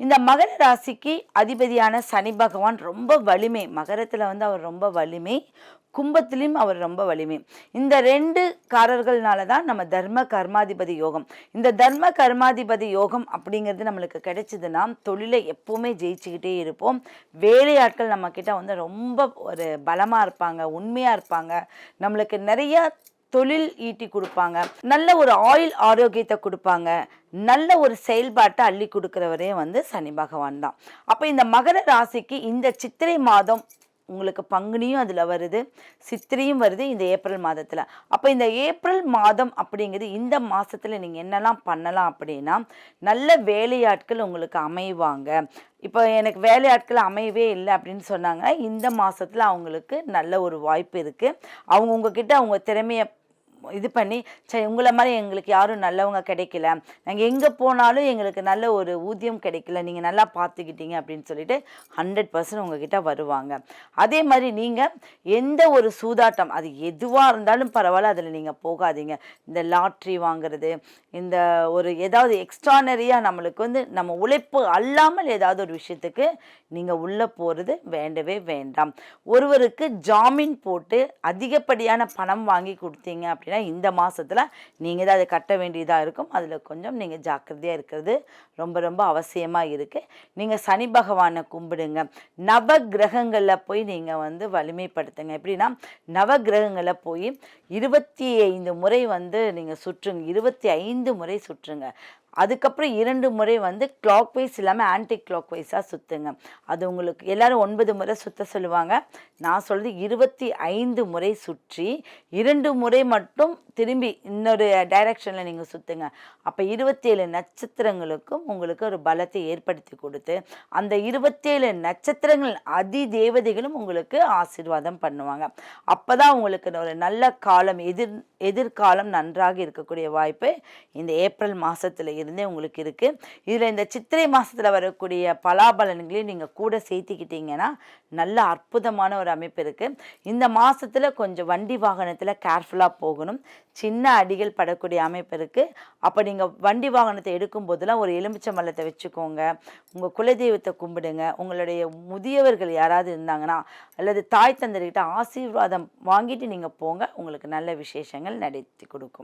இந்த மகர ராசிக்கு அதிபதியான சனி பகவான் ரொம்ப வலிமை. மகரத்தில் வந்து அவர் ரொம்ப வலிமை. கும்பத்திலையும் அவர் ரொம்ப வலிமை. இந்த ரெண்டு காரர்கள்னால தான் நம்ம தர்ம கர்மாதிபதி யோகம். இந்த தர்ம கர்மாதிபதி யோகம் அப்படிங்கிறது நம்மளுக்கு கிடைச்சதுன்னா தொழிலை எப்போவுமே ஜெயிச்சுக்கிட்டே இருப்போம். வேலையாட்கள் நம்மக்கிட்ட வந்து ரொம்ப ஒரு பலமாக இருப்பாங்க உண்மையாக இருப்பாங்க. நம்மளுக்கு நிறையா தொழில் ஈட்டி கொடுப்பாங்க. நல்ல ஒரு ஆயில் ஆரோக்கியத்தை கொடுப்பாங்க. நல்ல ஒரு செயல்பாட்டை அள்ளி கொடுக்குறவரே வந்து சனி பகவான் தான். அப்போ இந்த மகர ராசிக்கு இந்த சித்திரை மாதம் உங்களுக்கு பங்குனியும் அதில் வருது. சித்திரையும் வருது இந்த ஏப்ரல் மாதத்தில். அப்போ இந்த ஏப்ரல் மாதம் அப்படிங்கிறது இந்த மாதத்தில் நீங்கள் என்னெல்லாம் பண்ணலாம் அப்படின்னா நல்ல வேலையாட்கள் உங்களுக்கு அமைவாங்க. இப்போ எனக்கு வேலையாட்கள் அமையவே இல்லை அப்படின்னு சொன்னாங்க. இந்த மாதத்தில் அவங்களுக்கு நல்ல ஒரு வாய்ப்பு இருக்குது அவங்க உங்ககிட்ட அவங்க திறமையை இது பண்ணி சரி உங்களை மாதிரி எங்களுக்கு யாரும் நல்லவங்க கிடைக்கல. நாங்கள் எங்கே போனாலும் எங்களுக்கு நல்ல ஒரு ஊதியம் கிடைக்கல. நீங்கள் நல்லா பார்த்துக்கிட்டீங்க அப்படின்னு சொல்லிட்டு ஹண்ட்ரட் பர்சன்ட் உங்ககிட்ட வருவாங்க. அதே மாதிரி நீங்கள் எந்த ஒரு சூதாட்டம் அது எதுவாக இருந்தாலும் பரவாயில்ல அதில் நீங்கள் போகாதீங்க. இந்த லாட்ரி வாங்குறது இந்த ஒரு ஏதாவது எக்ஸ்ட்ரானரியாக நம்மளுக்கு வந்து நம்ம உழைப்பு அல்லாமல் ஏதாவது ஒரு விஷயத்துக்கு நீங்கள் உள்ளே போகிறது வேண்டவே வேண்டாம். ஒருவருக்கு ஜாமீன் போட்டு அதிகப்படியான பணம் வாங்கி கொடுத்தீங்க அப்படின்னு இந்த மாதத்தில் நீங்கள் தான் அதை கட்ட வேண்டியதாக இருக்கும். அதில் கொஞ்சம் நீங்கள் ஜாக்கிரதையாக இருக்கிறது ரொம்ப ரொம்ப அவசியமாக இருக்குது நீங்கள் சனி பகவானை கும்பிடுங்க. நவ கிரகங்களில் போய் நீங்கள் வந்து வலிமைப்படுத்துங்க. எப்படின்னா நவ கிரகங்களில் போய் இருபத்தி ஐந்து முறை வந்து நீங்கள் சுற்றுங்க. இருபத்தி ஐந்து முறை சுற்றுங்க. அதுக்கப்புறம் இரண்டு முறை வந்து கிளாக் வைஸ் இல்லாமல் ஆன்டி கிளாக் வைஸாக சுற்றுங்க அது உங்களுக்கு எல்லோரும் ஒன்பது முறை சுற்ற சொல்லுவாங்க. நான் சொல்கிறது இருபத்தி ஐந்து முறை சுற்றி இரண்டு முறை மட் மட்டும் திரும்பி இன்னொரு டைரக்ஷனில் நீங்கள் சுற்றுங்க அப்போ இருபத்தேழு நட்சத்திரங்களுக்கும் உங்களுக்கு ஒரு பலத்தை ஏற்படுத்தி கொடுத்து அந்த இருபத்தேழு நட்சத்திரங்கள் அதி தேவதைகளும் உங்களுக்கு ஆசீர்வாதம் பண்ணுவாங்க. அப்போ தான் உங்களுக்கு ஒரு நல்ல காலம் எதிர் எதிர்காலம் நன்றாக இருக்கக்கூடிய வாய்ப்பு இந்த ஏப்ரல் மாதத்தில் இருந்தே உங்களுக்கு இருக்குது இதில் இந்த சித்திரை மாதத்தில் வரக்கூடிய பலாபலன்களையும் நீங்கள் கூட சேர்த்திக்கிட்டீங்கன்னா நல்ல அற்புதமான ஒரு அமைப்பு இருக்குது இந்த மாதத்தில் கொஞ்சம் வண்டி வாகனத்தில் கேர்ஃபுல்லாக போகணும். சின்ன அடிகள் படக்கூடிய அமைப்பு இருக்குது அப்போ நீங்கள் வண்டி வாகனத்தை எடுக்கும் போதெல்லாம் ஒரு எலுமிச்சை மல்லத்தை வச்சுக்கோங்க. உங்கள் குலதெய்வத்தை கும்பிடுங்க. உங்களுடைய முதியவர்கள் யாராவது இருந்தாங்கன்னா அல்லது தாய் தந்தர்கிட்ட ஆசீர்வாதம் வாங்கிட்டு நீங்கள் போங்க. உங்களுக்கு நல்ல விசேஷங்கள் நடத்தி கொடுக்கும்.